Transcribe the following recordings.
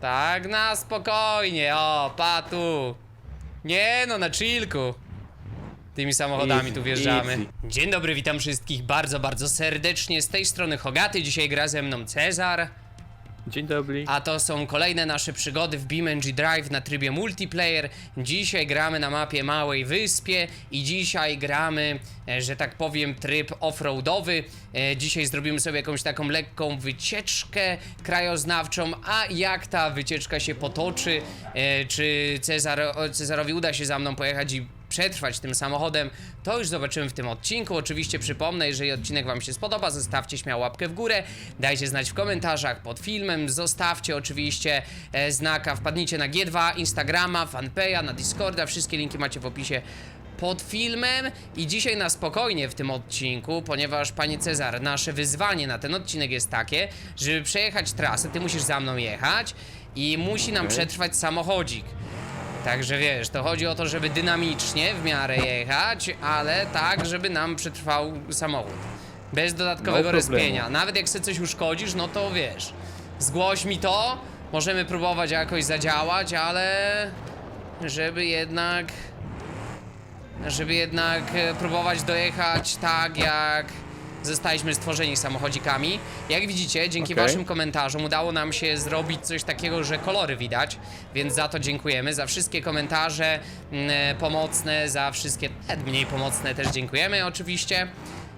Tak, na spokojnie, o, patu. Nie no, na chillku. Tymi samochodami Easy, tu wjeżdżamy. easy. Dzień dobry, witam wszystkich bardzo, bardzo serdecznie. Z tej strony Hogaty, dzisiaj gra ze mną Cezar. Dzień dobry. A to są kolejne nasze przygody w BeamNG Drive na trybie multiplayer. Dzisiaj gramy na mapie Małej Wyspie i dzisiaj gramy, e, że tak powiem, tryb offroadowy. E, Dzisiaj zrobimy sobie jakąś taką lekką wycieczkę krajoznawczą, a jak ta wycieczka się potoczy, e, czy Cezar, Cezarowi uda się za mną pojechać i przetrwać tym samochodem, to już zobaczymy w tym odcinku. Oczywiście przypomnę, jeżeli odcinek Wam się spodoba, zostawcie śmiało łapkę w górę, dajcie znać w komentarzach pod filmem, zostawcie oczywiście e, znaka, wpadnijcie na G2, Instagrama, fanpage'a, na Discorda, wszystkie linki macie w opisie pod filmem. I dzisiaj na spokojnie w tym odcinku, ponieważ panie Cezar, nasze wyzwanie na ten odcinek jest takie, żeby przejechać trasę, ty musisz za mną jechać i musi nam przetrwać samochodzik. Także wiesz, to chodzi o to, żeby dynamicznie w miarę jechać, ale tak, żeby nam przetrwał samochód. Bez dodatkowego No respienia. Nawet jak sobie coś uszkodzisz, no to wiesz. Zgłoś mi to, możemy próbować jakoś zadziałać, ale żeby jednak. Żeby jednak e, próbować dojechać tak, jak zostaliśmy stworzeni samochodzikami. Jak widzicie, dzięki Okej. waszym komentarzom udało nam się zrobić coś takiego, że kolory widać, więc za to dziękujemy. Za wszystkie komentarze mm, e, pomocne, za wszystkie mniej pomocne też dziękujemy oczywiście.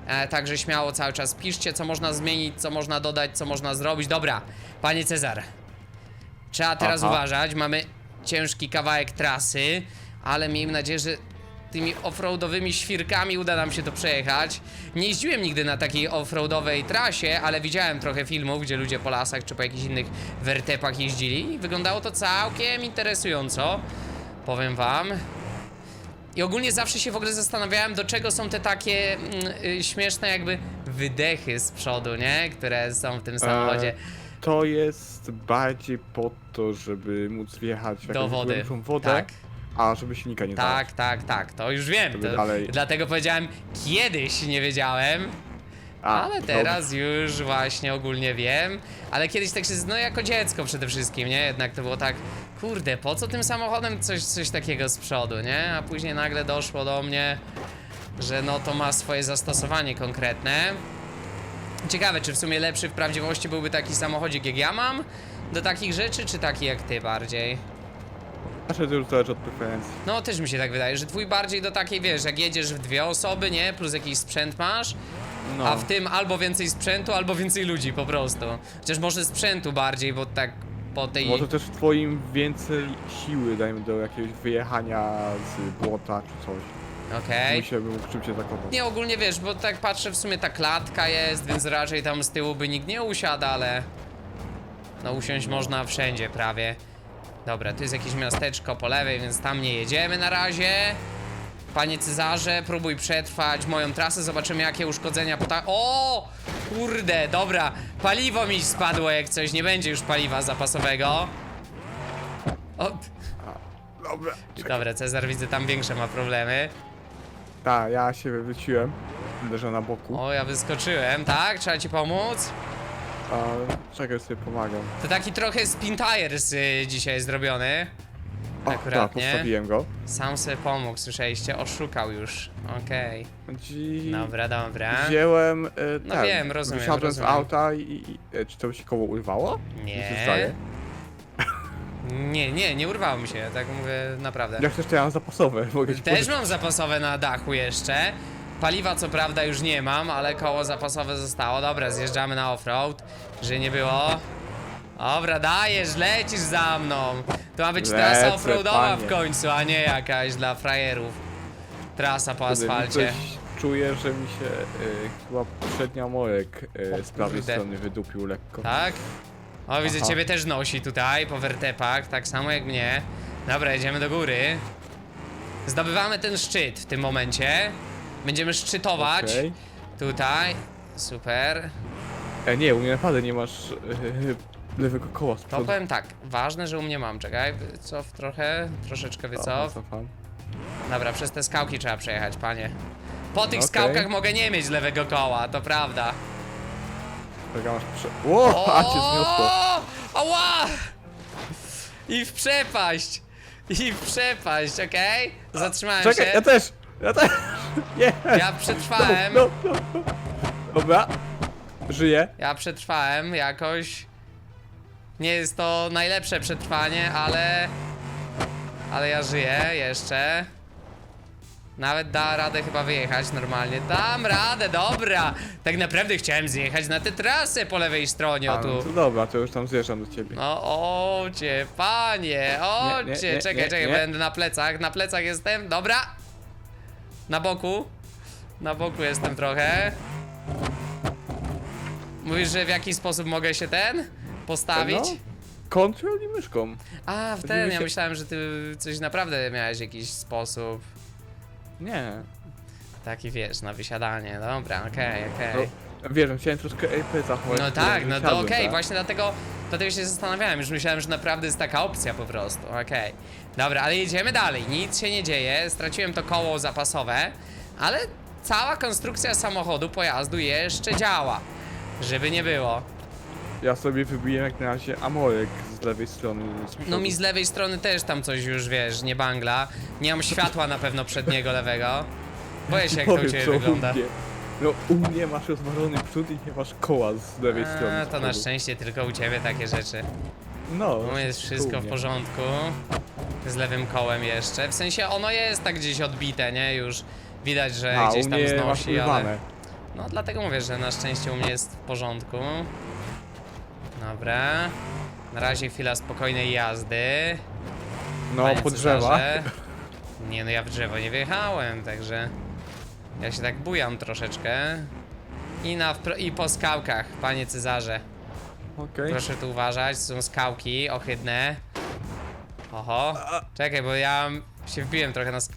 E, także śmiało cały czas piszcie, co można zmienić, co można dodać, co można zrobić. Dobra, panie Cezar, trzeba teraz Aha. uważać. Mamy ciężki kawałek trasy, ale miejmy nadzieję, że tymi offroadowymi świrkami uda nam się to przejechać. Nie jeździłem nigdy na takiej offroadowej trasie, ale widziałem trochę filmów, gdzie ludzie po lasach czy po jakichś innych wertepach jeździli i wyglądało to całkiem interesująco. Powiem wam. I ogólnie zawsze się w ogóle zastanawiałem, do czego są te takie mm, y, śmieszne jakby wydechy z przodu, nie? Które są w tym samochodzie. E, to jest bardziej po to, żeby móc wjechać w Do jakąś wody. głębszą wodę, Tak. A żeby silnika nie zalać. Tak, tak, tak, to już wiem. To, dalej- Dlatego powiedziałem kiedyś nie wiedziałem, A, ale teraz już właśnie ogólnie wiem. Ale kiedyś tak się, no jako dziecko przede wszystkim, nie? Jednak to było tak, kurde, po co tym samochodem coś, coś takiego z przodu, nie? A później nagle doszło do mnie, że no to ma swoje zastosowanie konkretne. Ciekawe, czy w sumie lepszy w prawdziwości byłby taki samochodzik jak ja mam do takich rzeczy, czy taki jak ty bardziej? To już zależy od preferencji. No, też mi się tak wydaje, że twój bardziej do takiej, wiesz, jak jedziesz w dwie osoby, nie? Plus jakiś sprzęt masz, No, a w tym albo więcej sprzętu, albo więcej ludzi po prostu. Chociaż może sprzętu bardziej, bo tak po tej... może też w twoim więcej siły, dajmy do jakiegoś wyjechania z błota czy coś. Okej. Okay. Musiałbym mógł się zakopać. Nie, ogólnie wiesz, bo tak patrzę, w sumie ta klatka jest, więc raczej tam z tyłu by nikt nie usiadł, ale... No usiąść można wszędzie prawie. Dobra, tu jest jakieś miasteczko po lewej, więc tam nie jedziemy na razie. Panie Cezarze, próbuj przetrwać moją trasę, zobaczymy jakie uszkodzenia po ta... O! Kurde, dobra, paliwo mi spadło jak coś, nie będzie już paliwa zapasowego. O, Dobra. dobra, Cezar widzę tam większe ma problemy. Tak, ja się wywróciłem. Leżę na boku. O, ja wyskoczyłem, tak? Trzeba ci pomóc? A, czekaj, sobie pomagam. To taki trochę spin tires y, dzisiaj zrobiony. O, Akurat, tak, nie? postawiłem go. Sam sobie pomógł, słyszeliście? Oszukał już. Okej. Dzi... Dobra, dobra. Wziąłem. E, No ten, wiem, rozumiem, Wysiadłem rozumiem. z auta i. i e, czy to się koło urwało? Mi się Nie. zdaje. Nie, nie, nie urwało mi się, tak mówię naprawdę. Jak też to ja mam zapasowe, mogę ci Też powiedzieć. mam zapasowe na dachu jeszcze. Paliwa co prawda już nie mam, ale koło zapasowe zostało. Dobra, zjeżdżamy na offroad, że nie było. Dobra, dajesz, lecisz za mną. To ma być trasa Lecę, offroadowa w panie. końcu, a nie jakaś dla frajerów. Trasa po mi asfalcie. Coś czuję, że mi się e, chyba przednia morek e, z prawej kurde. strony wydupił lekko. Tak? O, widzę Aha. ciebie też nosi tutaj po wertepach, tak samo jak mnie. Dobra, jedziemy do góry. Zdobywamy ten szczyt w tym momencie. Będziemy szczytować. Okej. Tutaj. Super. E, nie, u mnie naprawdę nie masz e, lewego koła z To przodu. powiem tak, ważne, że u mnie mam, czekaj, wycof trochę, troszeczkę wycof. cofam. Dobra, przez te skałki trzeba przejechać, panie. Po tych Okej. skałkach mogę nie mieć lewego koła, to prawda. Czekaj, masz prze... O, a cię zniosło. Ała! I w przepaść! I w przepaść, okej? Zatrzymałem Czekaj, się. ja też! Ja też! Nie! Ja przetrwałem. No, no, no. Dobra. Żyję. Ja przetrwałem jakoś. Nie jest to najlepsze przetrwanie, ale. Ale ja żyję jeszcze. Nawet da radę chyba wyjechać normalnie. Dam radę, dobra! Tak naprawdę chciałem zjechać na tę trasę po lewej stronie, o A, no tu. to dobra, to już tam zjeżdżam do ciebie. No ocie, panie, ocie, Nie, nie, nie, czekaj, nie, czekaj, nie. będę na plecach, na plecach jestem, dobra. Na boku, na boku jestem trochę. Mówisz, że w jaki sposób mogę się ten postawić? No, Kontrol i myszką. A, w ten, ja się- myślałem, że ty coś naprawdę miałeś jakiś sposób. Nie. Taki wiesz, na wysiadanie, dobra, okej, okej. No, wiesz, chciałem troszkę AP zachować. No tak, no to okej, tak? właśnie dlatego, dlatego się zastanawiałem, już myślałem, że naprawdę jest taka opcja po prostu, okej. Dobra, ale jedziemy dalej, nic się nie dzieje, straciłem to koło zapasowe, ale cała konstrukcja samochodu, pojazdu jeszcze działa, żeby nie było. Ja sobie wybiłem jak na razie amorek z lewej strony. Z No mi z lewej strony też tam coś już, wiesz, nie bangla, nie mam światła na pewno przedniego lewego. Boję się jak to u ciebie wygląda. mnie. No u mnie masz rozwalony przód i nie masz koła z lewej strony. A, z to na przodu. szczęście tylko u ciebie takie rzeczy. No. U mnie jest wszystko w porządku. Z lewym kołem jeszcze. W sensie ono jest tak gdzieś odbite, nie? Już widać, że A, gdzieś u tam mnie masz znosi, ale. urwane. No dlatego mówię, że na szczęście u mnie jest w porządku. Dobra. Na razie chwila spokojnej jazdy. No, Panie po drzewa. Cezarze. Nie no, ja w drzewo nie wjechałem, także. Ja się tak bujam troszeczkę. I, na I po skałkach, panie Cezarze. Okej. Proszę tu uważać, są skałki ohydne. Oho. Czekaj, bo ja się wbiłem trochę na sk-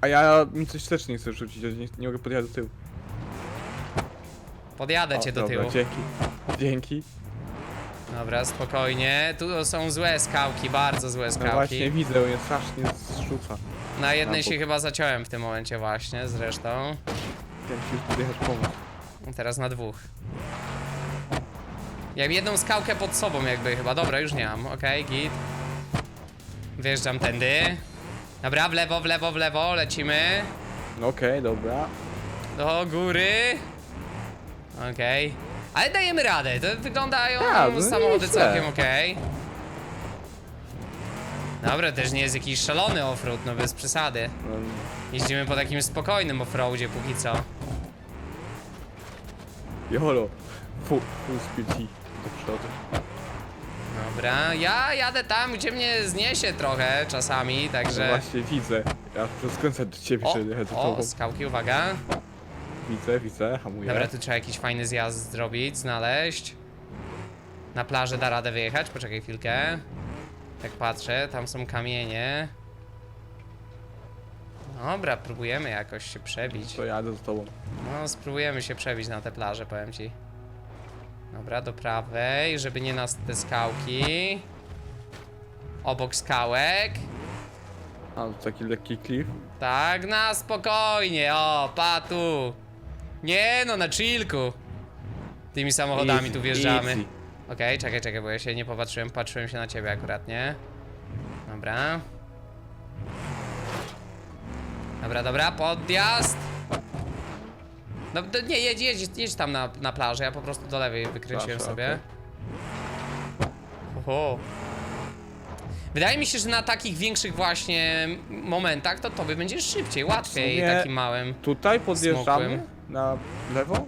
A ja mi coś też nie chcę rzucić, nie, nie mogę podjechać do tyłu. Podjadę O, cię do dobra, tyłu. Dzięki. Dzięki. Dobra, spokojnie. Tu są złe skałki, bardzo złe No skałki. właśnie widzę, on je strasznie zrzuca. Na jednej się chyba zaciąłem w tym momencie właśnie, zresztą. Chciałem podjechać pomóc. Teraz na dwóch. Jak jedną skałkę pod sobą jakby chyba. Dobra, już nie mam. Okej, git. Wjeżdżam tędy. Dobra, w lewo, w lewo, w lewo, lecimy. No okej, dobra. Do góry. Okej. Ale dajemy radę. To wyglądają Tak, no samochody całkiem okej. Dobra, też nie jest jakiś szalony offroad, no bez przesady. Jeździmy po takim spokojnym offroadzie póki co. Jolo. Full, full speed i do przodu. Dobra, ja jadę tam, gdzie mnie zniesie trochę czasami, No także... właśnie widzę. Ja skręcać do ciebie, O, że jechać za o, tobą. skałki, uwaga. Widzę, widzę, hamuję. Dobra, tu trzeba jakiś fajny zjazd zrobić, znaleźć. Na plażę da radę wyjechać, poczekaj chwilkę. Tak patrzę, tam są kamienie. Dobra, próbujemy jakoś się przebić. To jadę z tobą. No, spróbujemy się przebić na tę plażę, powiem ci. Dobra, do prawej, żeby nie nas te skałki. Obok skałek. A, to taki lekki cliff. Tak, na spokojnie, o, patu. Nie no, na chillku. Tymi samochodami Easy, tu wjeżdżamy. easy. Okej, czekaj, czekaj, bo ja się nie popatrzyłem, patrzyłem się na ciebie akurat, nie? Dobra. Dobra, dobra, podjazd. No, nie, jedź, jedź, jedź tam na, na plażę, ja po prostu do lewej wykręciłem sobie. Oho. Wydaje mi się, że na takich większych właśnie momentach to tobie będzie szybciej, łatwiej takim małym. Tutaj podjeżdżamy Smokłem. na lewo?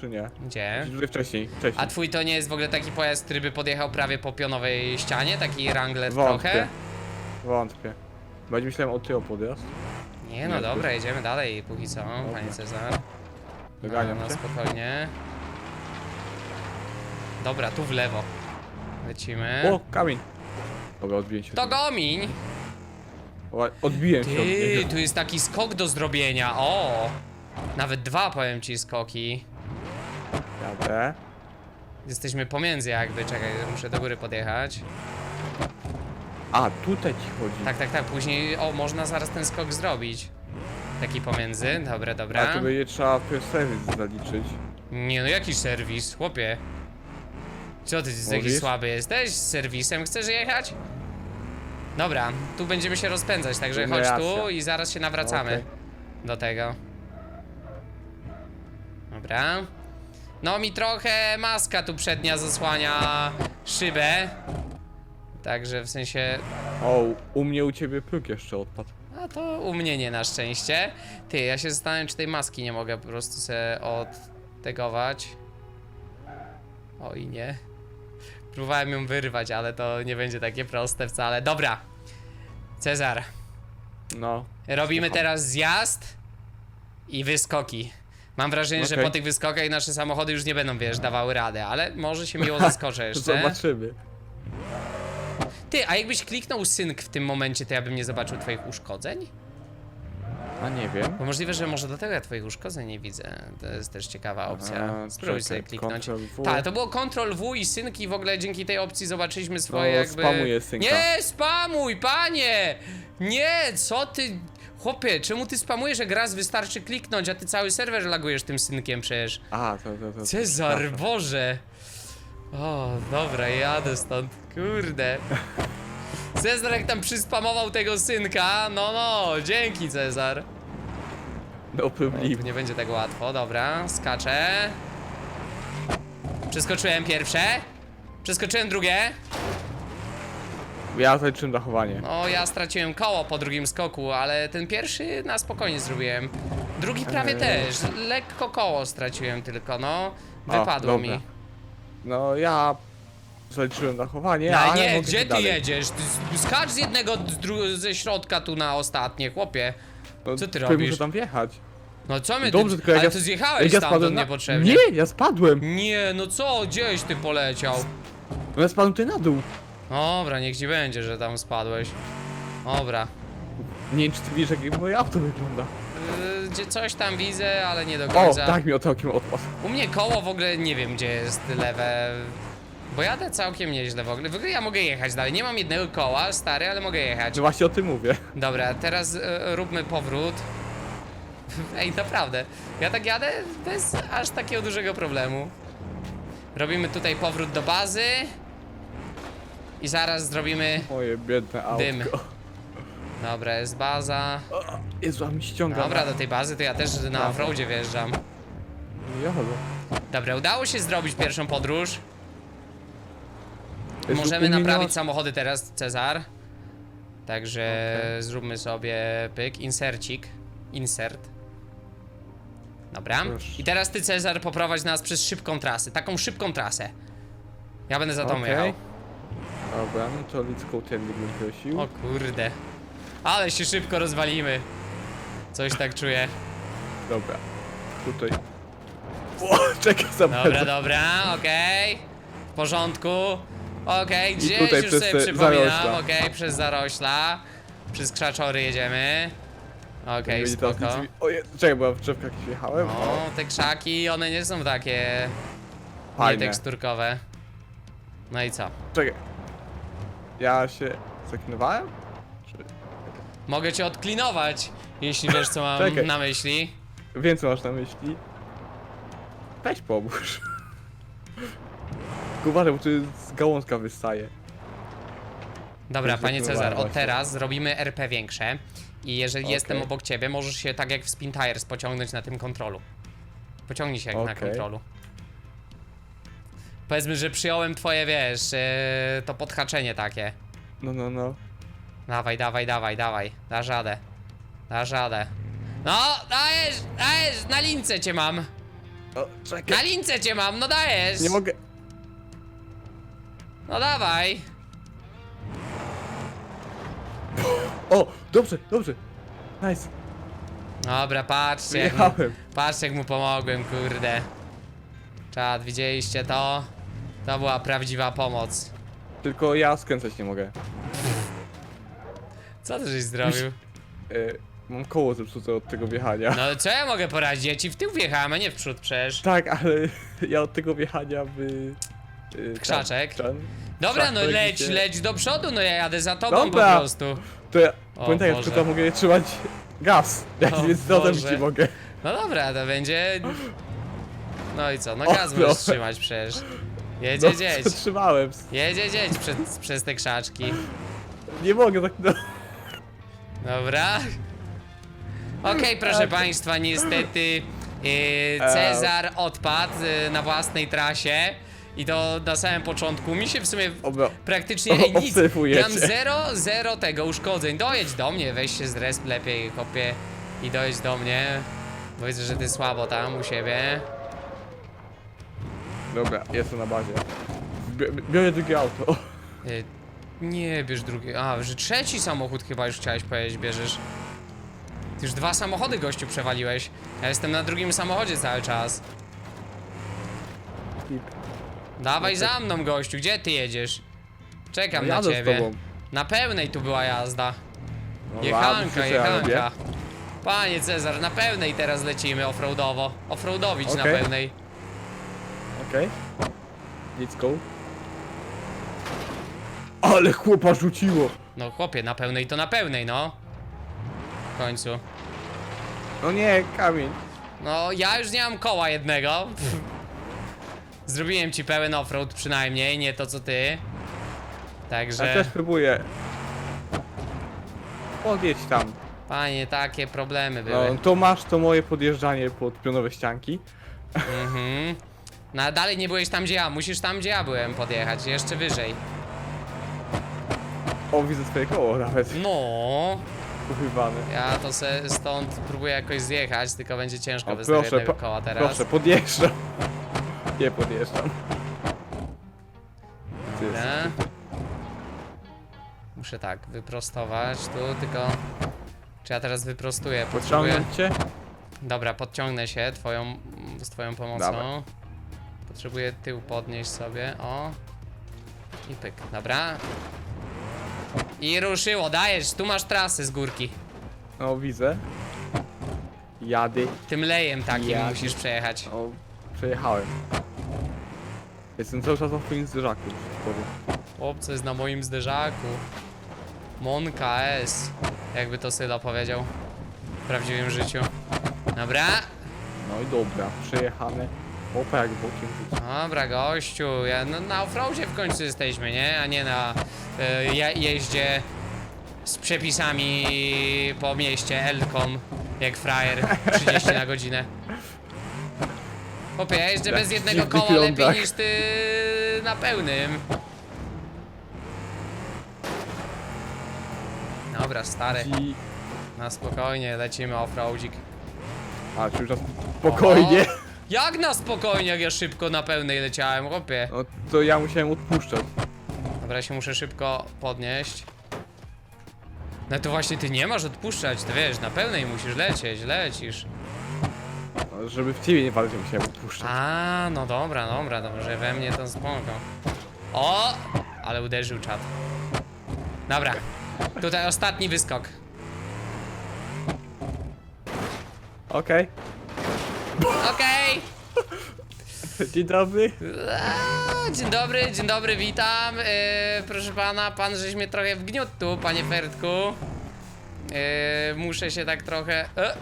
Czy nie? Gdzie? Czy tutaj wcześniej? wcześniej. A twój to nie jest w ogóle taki pojazd, który by podjechał prawie po pionowej ścianie? Taki Wrangler Wątpię. trochę? Wątpię. Będzie myślałem o tył podjazd. Nie no Nie, dobra, jedziemy dalej póki co, panie Cezar. Doganiam no, no cię. spokojnie. Dobra, tu w lewo. Lecimy. O, kamień. Dobra, odbiję się. To gomiń! O, Odbiłem się od Ty, niego. tu jest taki skok do zrobienia, o! Nawet dwa powiem ci skoki. Jadę. Jesteśmy pomiędzy jakby, czekaj, muszę do góry podjechać. A, tutaj ci chodzi. Tak, tak, tak, później, o, można zaraz ten skok zrobić. Taki pomiędzy, dobra, A dobra. to będzie trzeba first service zaliczyć. Nie no, jakiś serwis, chłopie. Co ty, Mówisz? słaby jesteś? Z serwisem chcesz jechać? Dobra, tu będziemy się rozpędzać, także No chodź tu racja. i zaraz się nawracamy Okej. do tego. Dobra. No mi trochę maska tu przednia zasłania szybę. Także w sensie O, u mnie u ciebie próg jeszcze odpadł. A to u mnie nie na szczęście. Ty, ja się zastanawiam, czy tej maski nie mogę po prostu sobie odtegować. Oj, nie. Próbowałem ją wyrwać, ale to nie będzie takie proste wcale. Dobra. Cezar, No. robimy Słucham. teraz zjazd i wyskoki. Mam wrażenie, że Okej. po tych wyskokach nasze samochody już nie będą, wiesz, dawały radę, ale może się miło zaskoczę jeszcze. Zobaczymy. Ty, a jakbyś kliknął synk w tym momencie, to ja bym nie zobaczył twoich uszkodzeń? A nie wiem. Bo możliwe, że może dlatego ja twoich uszkodzeń nie widzę. To jest też ciekawa opcja. A, Spróbuj czekaj, sobie kliknąć. Ctrl W. Tak, to było Ctrl W i synki w ogóle dzięki tej opcji zobaczyliśmy swoje No, jakby... spamuję synka. Nie, spamuj, panie! Nie, co ty... Chłopie, czemu ty spamujesz, jak raz wystarczy kliknąć, a ty cały serwer lagujesz tym synkiem przecież? A, to, to, to. Cezar. Boże! O, dobra, jadę stąd, kurde. Cezar jak tam przyspamował tego synka, no no, dzięki Cezar. No O, problem. tu nie będzie tak łatwo, dobra, skaczę. Przeskoczyłem pierwsze. Przeskoczyłem drugie. Ja zaliczyłem zachowanie. No, ja straciłem koło po drugim skoku, ale ten pierwszy na spokojnie zrobiłem. Drugi prawie Eee. też. Lekko koło straciłem tylko, no. O, Wypadło dobra. mi. No ja zaliczyłem zachowanie, No, ale nie, mogę gdzie ty dalej. jedziesz? Ty s- skacz z jednego z dru- ze środka tu na ostatnie, chłopie. No, Co ty to robisz? Muszę tam wjechać. No co my Dobrze, tylko jak Ale ja- ty zjechałeś Jak ja stamtąd spadłem na... niepotrzebnie. Nie, ja spadłem. Nie, no co? Gdzieś ty poleciał? No ja spadłem tutaj na dół. Dobra, niech ci będzie, że tam spadłeś. Dobra. Nie wiem, czy ty widzisz, jak moje auto wygląda. Yy, Gdzie coś tam widzę, ale nie do O, końca. tak mi otokiem odpadł. U mnie koło w ogóle nie wiem, gdzie jest lewe. Bo jadę całkiem nieźle w ogóle. W ogóle ja mogę jechać dalej. Nie mam jednego koła, stary, ale mogę jechać. Że właśnie o tym mówię. Dobra, teraz e, róbmy powrót. Ej, naprawdę. Ja tak jadę bez aż takiego dużego problemu. Robimy tutaj powrót do bazy. I zaraz zrobimy. Moje biedne. Dym. Dobra, jest baza. O, Jezu, a mi ściąga. Dobra, do tej bazy to ja też na offroadzie wjeżdżam. Jolo. Dobra, udało się zrobić pierwszą podróż. Jezu, Możemy u mnie naprawić samochody teraz, Cezar. Także zróbmy sobie pyk, insercik. Insert. Dobra. Proszę. I teraz ty, Cezar, poprowadź nas przez szybką trasę. Taką szybką trasę. Ja będę za tą Okej. jechał. Dobra, no to Licką Tendy bym prosił. O kurde. Ale się szybko rozwalimy. Coś tak czuję. Dobra. Tutaj. O, czekaj, za Dobra, bardzo. dobra, okej. W porządku. Okej, gdzieś tutaj już przez sobie te przypominam. zarośla. Okej, przez zarośla. Przez krzaczory jedziemy. Okej, Będzie teraz spoko. nic- Oje, czekaj, bo ja w drzewkach jechałem. No, te krzaki, one nie są takie Fajne. nieteksturkowe. No i co? Czekaj. Ja się zaklinowałem? Czy... Mogę cię odklinować, jeśli wiesz co mam Czekaj. na myśli. Wiem co masz na myśli. Weź pomóż. Tylko uważaj, bo tu z gałązka wystaje. Dobra, Już panie Cezar, od właśnie. teraz zrobimy RP większe. I jeżeli Okej. jestem obok ciebie, możesz się tak jak w Spin Tires pociągnąć na tym kontrolu. Pociągnij się jak na Okej. kontrolu. Powiedzmy, że przyjąłem twoje, wiesz, yy, to podhaczenie takie. No, no, no. Dawaj, dawaj, dawaj, dawaj. Dasz radę. Dasz radę. No, dajesz, dajesz, na lince cię mam. O, czekaj. Na lince cię mam, no dajesz. Nie mogę. No dawaj. O, dobrze, dobrze. Nice. Dobra, patrzcie. Jak mu, Wyjechałem. patrzcie jak mu pomogłem, kurde. Czad, widzieliście to? To była prawdziwa pomoc. Tylko ja skręcać nie mogę. Co ty żeś zrobił? E, mam koło zepsute od tego wjechania. No co ja mogę poradzić? Ja ci w tył wjechałem, a nie w przód przecież. Tak, ale ja od tego wjechania by... e, Krzaczek. Ten, Dobra, no leć, się- leć do przodu, no ja jadę za tobą Dobra. po prostu. To ja, O pamiętaj, ja Boże. tylko mogę trzymać gaz. Jak O więc Boże. ci mogę. No dobra, to będzie... No i co, no O, gaz możesz trzymać przecież. Jedzie, No, dzieć. zatrzymałem. Jedzie, dzieć przez, przez te krzaczki. Nie mogę tak... No. Dobra. Okej, proszę państwa, niestety e, Cezar odpadł e, na własnej trasie. I to na samym początku. Mi się w sumie Oba. praktycznie ej, nic. Obserwujecie. Mam zero, zero tego uszkodzeń. Dojedź do mnie, weź się z resp lepiej, kopie. I dojedź do mnie. Bo widzę, że ty słabo tam u siebie. Dobra, jestem na bazie. Bi- Biorę drugie auto. Y, Nie, bierz drugi. A, że trzeci samochód chyba już chciałeś powiedzieć, bierzesz. Ty już dwa samochody gościu przewaliłeś. Ja jestem na drugim samochodzie cały czas. Dawaj za mną, gościu, gdzie ty jedziesz? Czekam No na jadę z ciebie. tobą. Na pełnej tu była jazda. No ładnie, Jechanka, jechanka. Panie Cezar, na pełnej teraz lecimy offroadowo. Offroadowić na Okej. pełnej. Okej. Let's go. Ale chłopa rzuciło! No chłopie, na pełnej to na pełnej, no. W końcu. No nie, kamień. No, ja już nie mam koła jednego. Zrobiłem ci pełen offroad przynajmniej, nie to co ty. Ja Także, też próbuję. Podjedź tam. panie, takie problemy No, były. to masz to moje podjeżdżanie pod pionowe ścianki. Mhm. No, a dalej nie byłeś tam gdzie ja, musisz tam gdzie ja byłem podjechać, jeszcze wyżej. O, widzę swoje koło nawet. No, Uchywane. ja to se stąd próbuję jakoś zjechać, tylko będzie ciężko O, bez proszę, jednego po- koła teraz. Proszę, podjeżdżam. Nie podjeżdżam. Ty jest- Dobra. Muszę tak, wyprostować tu, tylko... Czy ja teraz wyprostuję? Potrzebuję... Pociągnąć cię? Dobra, podciągnę się twoją, z twoją pomocą. Dawaj. Potrzebuję tył podnieść sobie, o. I pyk, dobra. I ruszyło, dajesz, tu masz trasy z górki. No, widzę. Jady. Tym lejem takim musisz przejechać. O, przejechałem. Jestem cały czas na twoim zderzaku, powiem. Chłopcy jest na moim zderzaku. Monka S. Jakby to Syla powiedział. W prawdziwym życiu. Dobra. No i dobra, przejechane. Opa, jak bokiem rzuca. Dobra, gościu. Ja, no, na offroadzie w końcu jesteśmy, nie? A nie na je, jeździe z przepisami po mieście Elką. Jak frajer. 30 na godzinę. Chłopie, ja jeżdżę bez jednego dziwnych koła lepiej niż ty na pełnym. Dobra, stary. I... Na spokojnie, lecimy offroadzik. A, czy już na spokojnie. Jak na spokojnie, jak ja szybko na pełnej leciałem, chłopie. No to ja musiałem odpuszczać. Dobra, ja się muszę szybko podnieść. No to właśnie ty nie masz odpuszczać, to wiesz, na pełnej musisz lecieć, lecisz. No, żeby w ciebie nie bardziej musiałem odpuszczać. A, no dobra, dobra, dobrze, we mnie to spoko. O, ale uderzył czat. Dobra, tutaj ostatni wyskok. Okej. Okej. Dzień dobry. Eee, Dzień dobry, dzień dobry, witam. Eee, proszę pana, pan żeś mnie trochę wgniótł tu, panie Fertku. Eee, muszę się tak trochę... E.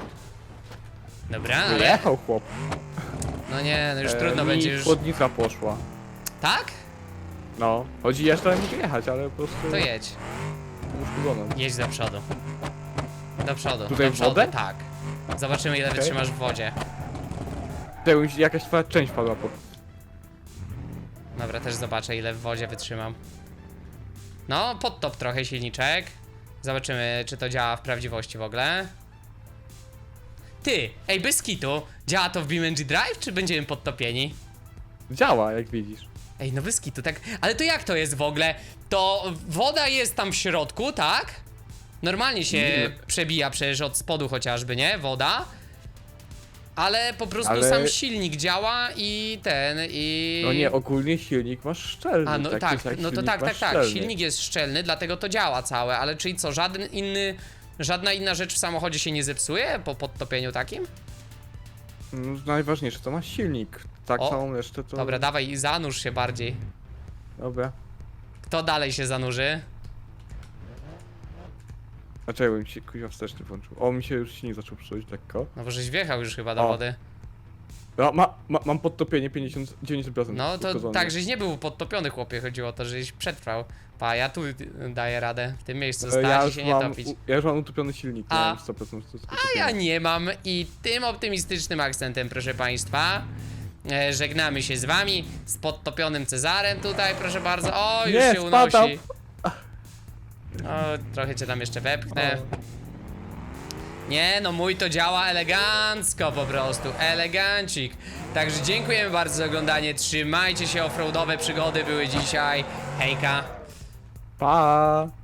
Dobra, ale... Wyjechał chłop. No nie, no już E, trudno mi będzie już... chłodnica poszła. Tak? No. Chodzi jeszcze mógł jechać, ale po prostu... To jedź. uszkodzono. Jedź do przodu. Do przodu, Tutaj do przodu, wodę? tak. Zobaczymy ile wytrzymasz w wodzie. Jakaś twoja część padła pod... Dobra, też zobaczę ile w wodzie wytrzymam. No, podtop trochę silniczek. Zobaczymy, czy to działa w prawdziwości w ogóle. Ty, ej, bez kitu, działa to w BeamNG Drive, czy będziemy podtopieni? Działa, jak widzisz. Ej, no bez kitu, tak, ale to jak to jest w ogóle? To woda jest tam w środku, tak? Normalnie się Nie. przebija przecież od spodu chociażby, nie? Woda. Ale po prostu Ale- sam silnik działa i ten, i... No nie, ogólnie silnik masz szczelny. A, no taki tak, no to silnik tak, tak, masz tak. szczelny. Silnik jest szczelny, dlatego to działa całe, ale czyli co, żaden inny, żadna inna rzecz w samochodzie się nie zepsuje po podtopieniu takim? No, najważniejsze to masz silnik. Tak O, całą resztę to... Dobra, dawaj i zanurz się bardziej. Dobra. Kto dalej się zanurzy? Dlaczego bym się kuźwa wsteczny włączył? O, mi się już silnik zaczął psuć lekko. No bo żeś wjechał już chyba do O. wody. Ja, ma, ma, mam podtopienie 50, 90%. No to uszkodzone. tak, żeś nie był podtopiony, chłopie, chodziło o to, żeś przetrwał. Pa, ja tu daję radę, w tym miejscu E, stać ja i już się nie mam, topić. u- ja już mam utopiony silnik, A- ja mam 100%. A ja nie mam i tym optymistycznym akcentem, proszę państwa, e, żegnamy się z wami, z podtopionym Cezarem tutaj, proszę bardzo. O, już Nie, się spadam. O, trochę cię tam jeszcze wepchnę. Nie, no mój to działa elegancko po prostu, elegancik. Także dziękujemy bardzo za oglądanie, trzymajcie się, offroadowe przygody były dzisiaj. Hejka. Pa!